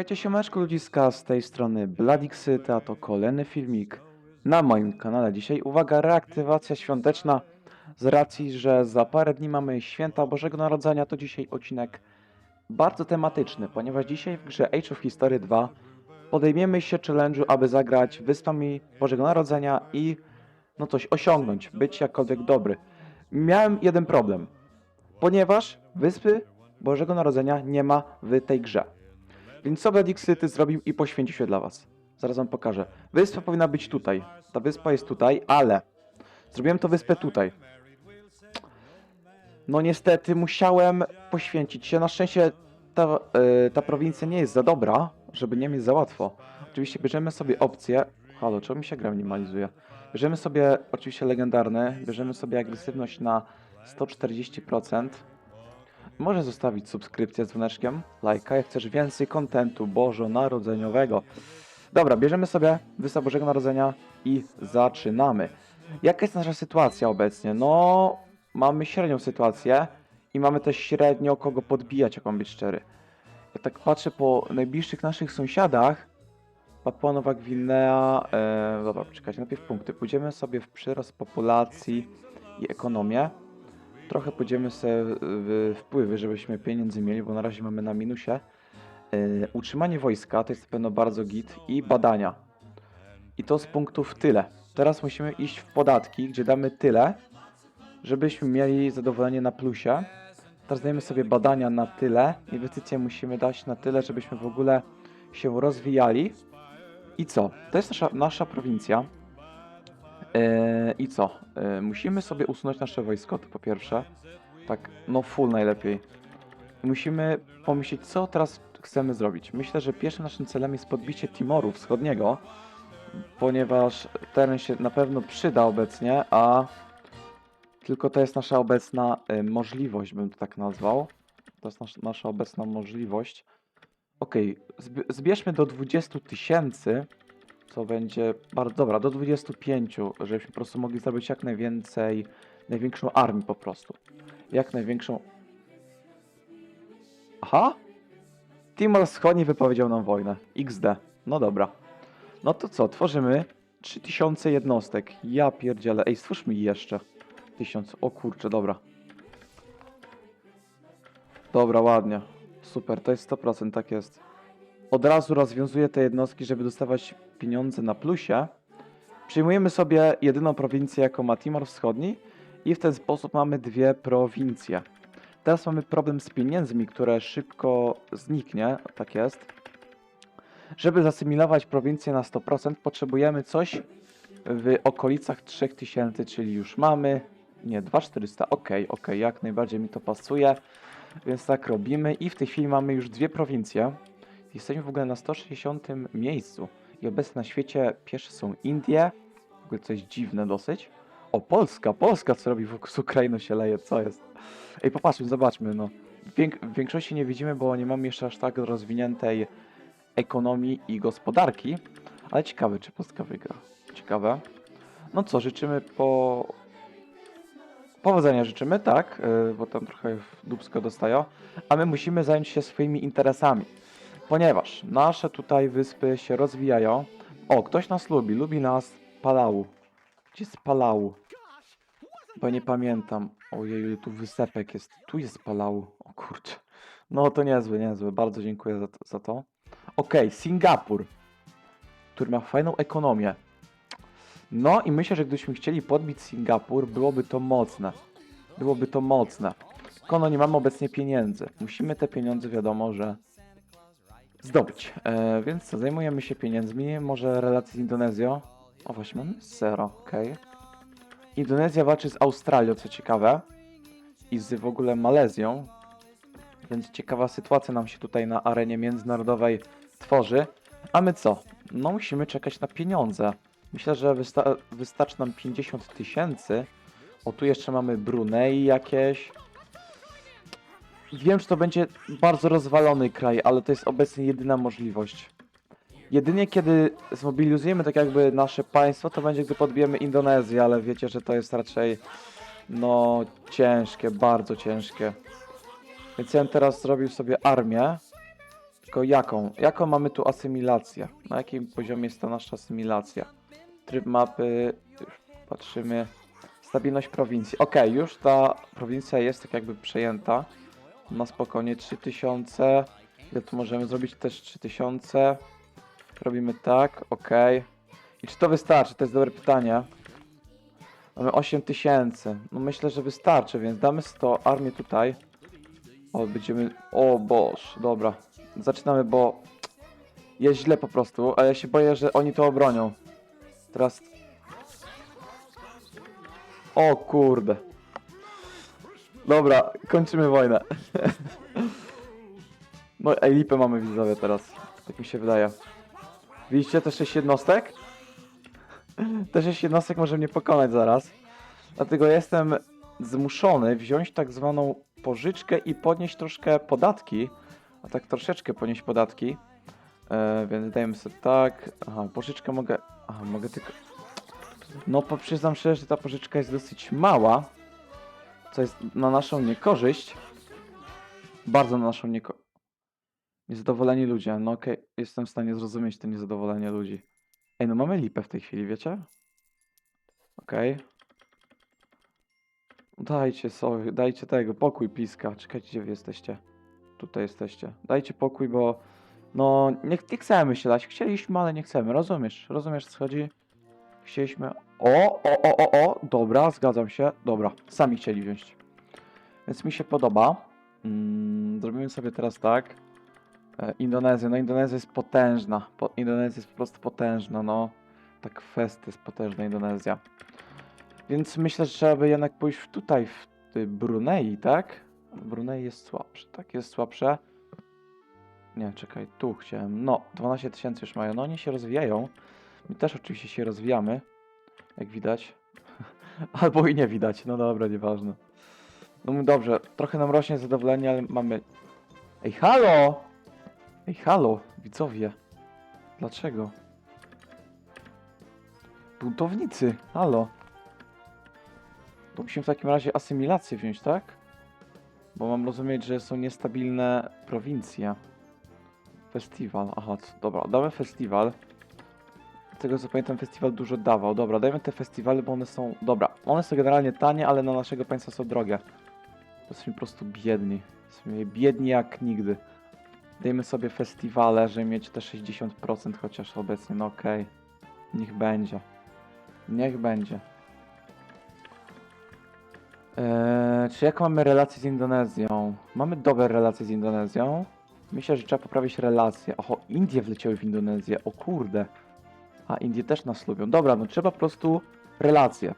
Hejcie siemeczku ludziska, z tej strony Bladixyta, a to kolejny filmik na moim kanale. Dzisiaj uwaga, reaktywacja świąteczna z racji, że za parę dni mamy święta Bożego Narodzenia, to dzisiaj odcinek bardzo tematyczny, ponieważ dzisiaj w grze Age of History 2 podejmiemy się challenge'u, aby zagrać Wyspami Bożego Narodzenia i no coś osiągnąć, być jakkolwiek dobry. Miałem jeden problem, ponieważ Wyspy Bożego Narodzenia nie ma w tej grze. Więc co Bladixyty zrobił i poświęcił się dla was. Zaraz wam pokażę. Wyspa powinna być tutaj. Ta wyspa jest tutaj, ale zrobiłem to wyspę tutaj. No niestety musiałem poświęcić się. Na szczęście ta, e, ta prowincja nie jest za dobra, żeby nie mieć za łatwo. Oczywiście bierzemy sobie opcję. Halo, czemu mi się gra minimalizuje? Bierzemy sobie oczywiście legendarny, bierzemy sobie agresywność na 140%. Możesz zostawić subskrypcję z dzwoneczkiem, lajka, jak chcesz więcej kontentu bożonarodzeniowego. Dobra, bierzemy sobie Wyspę Bożego Narodzenia i zaczynamy. Jaka jest nasza sytuacja obecnie? No, mamy średnią sytuację i mamy też średnio kogo podbijać, jak mam być szczery. Ja tak patrzę po najbliższych naszych sąsiadach, Papua Nowa Gwinea, e, dobra, czekajcie, najpierw punkty. Pójdziemy sobie w przyrost populacji i ekonomię. Trochę pójdziemy sobie wpływy, żebyśmy pieniędzy mieli, bo na razie mamy na minusie. Yy, utrzymanie wojska to jest pewno bardzo git i badania. I to z punktów tyle. Teraz musimy iść w podatki, gdzie damy tyle, żebyśmy mieli zadowolenie na plusie. Teraz dajemy sobie badania na tyle, inwestycje musimy dać na tyle, żebyśmy w ogóle się rozwijali. I co? To jest nasza, nasza prowincja. Eee, I co? Eee, musimy sobie usunąć nasze wojsko, to po pierwsze. Tak, no full najlepiej. Musimy pomyśleć, co teraz chcemy zrobić. Myślę, że pierwszym naszym celem jest podbicie Timoru Wschodniego, ponieważ teren się na pewno przyda obecnie, a tylko to jest nasza obecna e, możliwość, bym to tak nazwał. To jest nasz, nasza obecna możliwość. Zb- zbierzmy do 20 tysięcy co będzie bardzo dobra, do 25, żebyśmy po prostu mogli zrobić jak najwięcej, największą armię po prostu. Jak największą. Aha! Timor Wschodni wypowiedział nam wojnę. XD. No dobra. No to co, tworzymy 3000 jednostek. Ja pierdzielę. Ej, stwórzmy jeszcze. 1000. O kurczę, dobra. Dobra, ładnie. Super, to jest 100%, tak jest od razu rozwiązuje te jednostki, żeby dostawać pieniądze na plusie. Przyjmujemy sobie jedyną prowincję jako Matimor Wschodni i w ten sposób mamy dwie prowincje. Teraz mamy problem z pieniędzmi, które szybko zniknie, tak jest. Żeby zasymilować prowincję na 100% potrzebujemy coś w okolicach 3000, czyli już mamy, nie 2400, ok, ok, jak najbardziej mi to pasuje, więc tak robimy i w tej chwili mamy już dwie prowincje. Jesteśmy w ogóle na 160 miejscu i obecnie na świecie pierwsze są Indie, w ogóle coś dziwne dosyć. O, Polska, Polska co robi z Ukrainą się leje, co jest? Ej, popatrzmy, zobaczmy, no. W większości nie widzimy, bo nie mamy jeszcze aż tak rozwiniętej ekonomii i gospodarki, ale ciekawe, czy Polska wygra. Ciekawe. No co, życzymy po... Powodzenia życzymy, tak, yy, bo tam trochę dubsko dostają, a my musimy zająć się swoimi interesami ponieważ nasze tutaj wyspy się rozwijają. O, ktoś nas lubi, lubi nas Palau. Gdzie jest Palau? Bo nie pamiętam. Ojej, tu wysepek jest. Tu jest Palau. O kurczę. No to niezły, niezły. Bardzo dziękuję za to. Za to. Okej, Singapur, który ma fajną ekonomię. No i myślę, że gdybyśmy chcieli podbić Singapur, byłoby to mocne. Byłoby to mocne. Tylko no nie mamy obecnie pieniędzy. Musimy te pieniądze, wiadomo, że zdobyć. E, więc co, zajmujemy się pieniędzmi, może relacje z Indonezją. O właśnie, mamy zero, okej. Indonezja walczy z Australią, co ciekawe. I z w ogóle Malezją. Więc ciekawa sytuacja nam się tutaj na arenie międzynarodowej tworzy. A my co? No musimy czekać na pieniądze. Myślę, że wysta- wystarczy nam 50 tysięcy. O, tu jeszcze mamy Brunei jakieś. Wiem, że to będzie bardzo rozwalony kraj, ale to jest obecnie jedyna możliwość. Jedynie kiedy zmobilizujemy tak jakby nasze państwo, to będzie gdy podbijemy Indonezję, ale wiecie, że to jest raczej no ciężkie, bardzo ciężkie. Więc ja teraz zrobił sobie armię Tylko jaką? Jaką mamy tu asymilację? Na jakim poziomie jest ta nasza asymilacja? Tryb mapy, już patrzymy. Stabilność prowincji. Ok, już ta prowincja jest tak jakby przejęta. Na spokojnie 3000. Ile tu możemy zrobić? Też 3000. Robimy tak, ok. I czy to wystarczy? To jest dobre pytanie. Mamy 8000. No myślę, że wystarczy, więc damy 100 armię tutaj. O, będziemy... O boż, dobra. Zaczynamy, bo jest źle po prostu, a ja się boję, że oni to obronią. Teraz... O kurde. Dobra, kończymy wojnę. No, ej, lipę mamy widzowie teraz. Tak mi się wydaje. Widzicie te 6 jednostek? Te 6 jednostek może mnie pokonać zaraz. Dlatego jestem zmuszony wziąć tak zwaną pożyczkę i podnieść troszkę podatki. A tak troszeczkę podnieść podatki. E, więc dajemy sobie tak. Aha, pożyczkę mogę. Aha, mogę tylko. No, przyznam szczerze, że ta pożyczka jest dosyć mała. Co jest na naszą niekorzyść. Bardzo na naszą niekorzyść. Niezadowoleni ludzie. No okej, jestem w stanie zrozumieć to niezadowolenie ludzi. Ej, no mamy lipę w tej chwili, wiecie? Okej. Dajcie sobie, dajcie tego, pokój piska. Czekajcie, gdzie wy jesteście? Tutaj jesteście. Dajcie pokój, bo no nie, nie chcemy się dać. Chcieliśmy, ale nie chcemy. Rozumiesz? Rozumiesz, co chodzi? Chcieliśmy... O, o, o, o, o, dobra, zgadzam się. Dobra, sami chcieli wziąć. Więc mi się podoba. Mm, zrobimy sobie teraz tak. E, Indonezja, no Indonezja jest potężna. Po, Indonezja jest po prostu potężna, no. Tak fest jest potężna Indonezja. Więc myślę, że trzeba by jednak pójść tutaj, w Brunei, tak? Brunei jest słabsze, tak? Jest słabsze. Nie, czekaj, tu chciałem. No, 12 tysięcy już mają. No, oni się rozwijają. My też oczywiście się rozwijamy, jak widać. Albo i nie widać. No dobra, nieważne. No dobrze, trochę nam rośnie zadowolenie, ale mamy... Ej, halo! Ej, halo, widzowie. Dlaczego? Buntownicy, halo. To musimy w takim razie asymilację wziąć, tak? Bo mam rozumieć, że są niestabilne prowincje. Festiwal, aha, dobra, damy festiwal. Tego co pamiętam, festiwal dużo dawał. Dobra, dajmy te festiwale, bo one są... Dobra, one są generalnie tanie, ale na naszego państwa są drogie. Jesteśmy po prostu biedni. Jesteśmy biedni jak nigdy. Dajmy sobie festiwale, żeby mieć te 60% chociaż obecnie. No okej. Niech będzie. Niech będzie. Eee, czy jak mamy relacje z Indonezją? Mamy dobre relacje z Indonezją. Myślę, że trzeba poprawić relacje. Oho, Indie wleciały w Indonezję. O kurde. A Indie też nas lubią. Dobra, no trzeba po prostu relacje.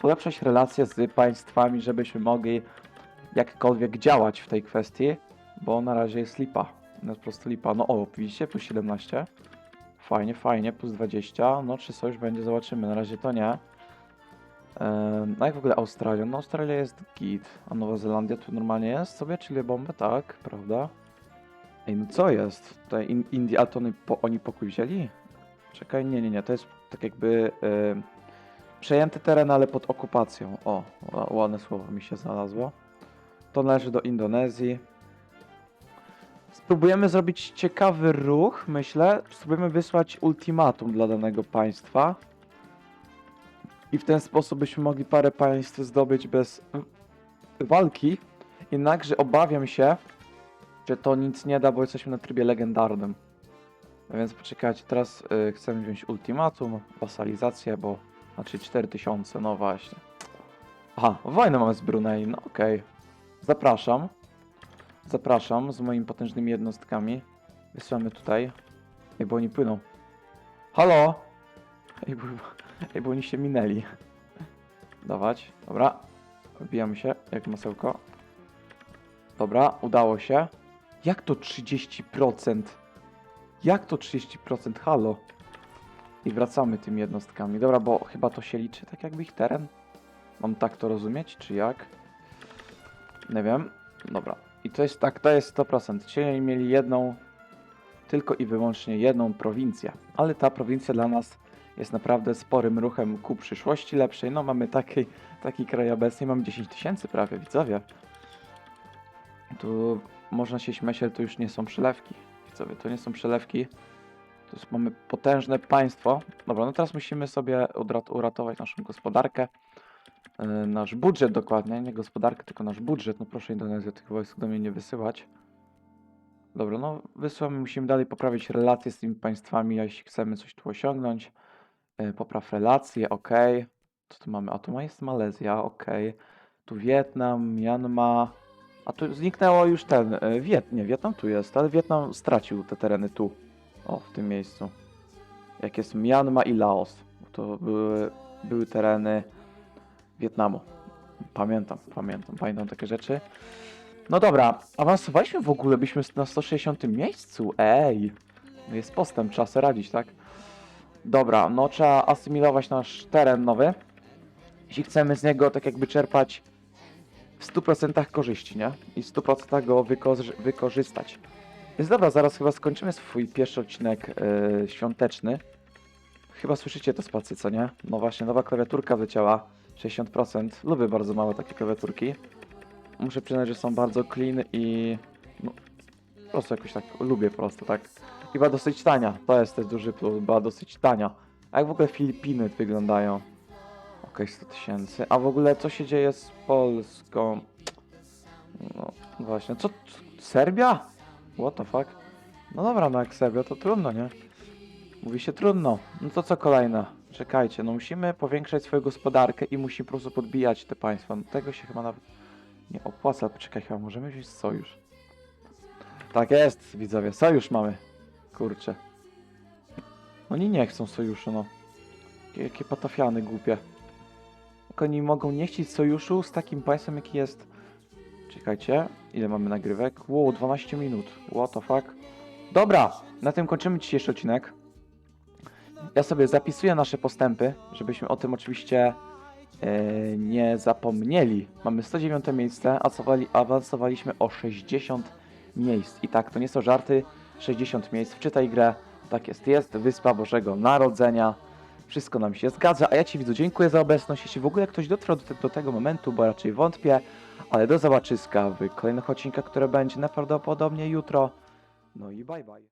Polepszać relacje z państwami, żebyśmy mogli jakkolwiek działać w tej kwestii, bo na razie jest lipa. No po prostu lipa. No o, widzicie, plus 17. Fajnie, fajnie, plus 20. No czy sojusz będzie, zobaczymy. Na razie to nie. No jak w ogóle Australia? No Australia jest git, a Nowa Zelandia tu normalnie jest sobie, czyli bombę, tak, prawda? Ej, no co jest? Tutaj in, Indie, a to oni, po, oni pokój wzięli? Czekaj, nie, nie, nie, to jest tak jakby przejęty teren, ale pod okupacją. O, ła- ładne słowo mi się znalazło. To należy do Indonezji. Spróbujemy zrobić ciekawy ruch, myślę. Spróbujemy wysłać ultimatum dla danego państwa. I w ten sposób byśmy mogli parę państw zdobyć bez walki. Jednakże obawiam się, że to nic nie da, bo jesteśmy na trybie legendarnym. A Więc poczekajcie, teraz y, chcemy wziąć ultimatum, wasalizację, bo znaczy 4000, no właśnie. Aha, wojnę mamy z Brunei, no okej. Zapraszam. Zapraszam z moimi potężnymi jednostkami. Wysyłamy tutaj. Ej, bo oni płyną. Halo! Ej, bo, ej, bo oni się minęli. Dawać, dobra. Wbijamy się, jak masełko. Dobra, udało się. Jak to 30%? Jak to 30%? Halo? I wracamy tymi jednostkami. Dobra, bo chyba to się liczy tak jakby ich teren. Mam tak to rozumieć, czy jak? Nie wiem. Dobra. I to jest tak, to jest 100%. Czyli mieli jedną, tylko i wyłącznie jedną prowincję. Ale ta prowincja dla nas jest naprawdę sporym ruchem ku przyszłości lepszej. No mamy taki, taki kraj obecnie, mamy 10 tysięcy prawie, widzowie. Tu można się śmiać, ale to już nie są przylewki. Widzowie, to nie są przelewki. Jest, mamy potężne państwo. Dobra, no teraz musimy sobie uratować naszą gospodarkę. Yy, nasz budżet dokładnie, nie gospodarkę, tylko nasz budżet. No proszę Indonezję tych wojsk do mnie nie wysyłać. Dobra, no wysyłamy, musimy dalej poprawić relacje z tymi państwami, jeśli chcemy coś tu osiągnąć. Yy, popraw relacje, ok. Co tu mamy? A tu jest Malezja, ok. Tu Wietnam, Myanmar. A tu zniknęło już ten, y, Wiet, nie, Wietnam tu jest, ale Wietnam stracił te tereny tu. O, w tym miejscu. Jak jest Myanmar i Laos. To były, były tereny Wietnamu. Pamiętam, pamiętam, pamiętam takie rzeczy. No dobra, awansowaliśmy w ogóle, byliśmy na 160 miejscu, ej. Jest postęp, trzeba sobie radzić, tak? Dobra, no trzeba asymilować nasz teren nowy. Jeśli chcemy z niego tak jakby czerpać w 100% korzyści, nie? I w 100% go wykorzy- wykorzystać. Więc dobra, zaraz chyba skończymy swój pierwszy odcinek yy, świąteczny. Chyba słyszycie te spacje, co nie? No właśnie, nowa klawiaturka wleciała. 60%. Lubię bardzo małe takie klawiaturki. Muszę przyznać, że są bardzo clean i... No, po prostu jakoś tak lubię po prostu, tak? I dosyć tania. To jest też duży plus, była dosyć tania. A jak w ogóle Filipiny wyglądają? Okej, 100 tysięcy. A w ogóle co się dzieje z Polską? No właśnie, co? Serbia? What the fuck? No dobra, no jak Serbia to trudno, nie? Mówi się trudno. No to co kolejne? Czekajcie, no musimy powiększać swoją gospodarkę i musimy po prostu podbijać te państwa. No tego się chyba nawet nie opłaca. Poczekaj, chyba możemy wziąć sojusz. Tak jest, widzowie, sojusz mamy. Kurczę. Oni nie chcą sojuszu, no. Jakie patafiany głupie. Oni mogą nie chcieć sojuszu z takim państwem, jaki jest... Czekajcie, ile mamy nagrywek? Wow, 12 minut. What the fuck? Dobra, na tym kończymy dzisiejszy odcinek. Ja sobie zapisuję nasze postępy, żebyśmy o tym oczywiście e, nie zapomnieli. Mamy 109 miejsce, awansowaliśmy o 60 miejsc. I tak, to nie są żarty, 60 miejsc. Wczytaj grę, tak jest, jest Wyspa Bożego Narodzenia. Wszystko nam się zgadza, a ja Ci widzu dziękuję za obecność. Jeśli w ogóle ktoś dotrwał do, te, do tego momentu, bo raczej wątpię, ale do zobaczyska w kolejnych odcinkach, które będzie najprawdopodobniej jutro. No i bye bye.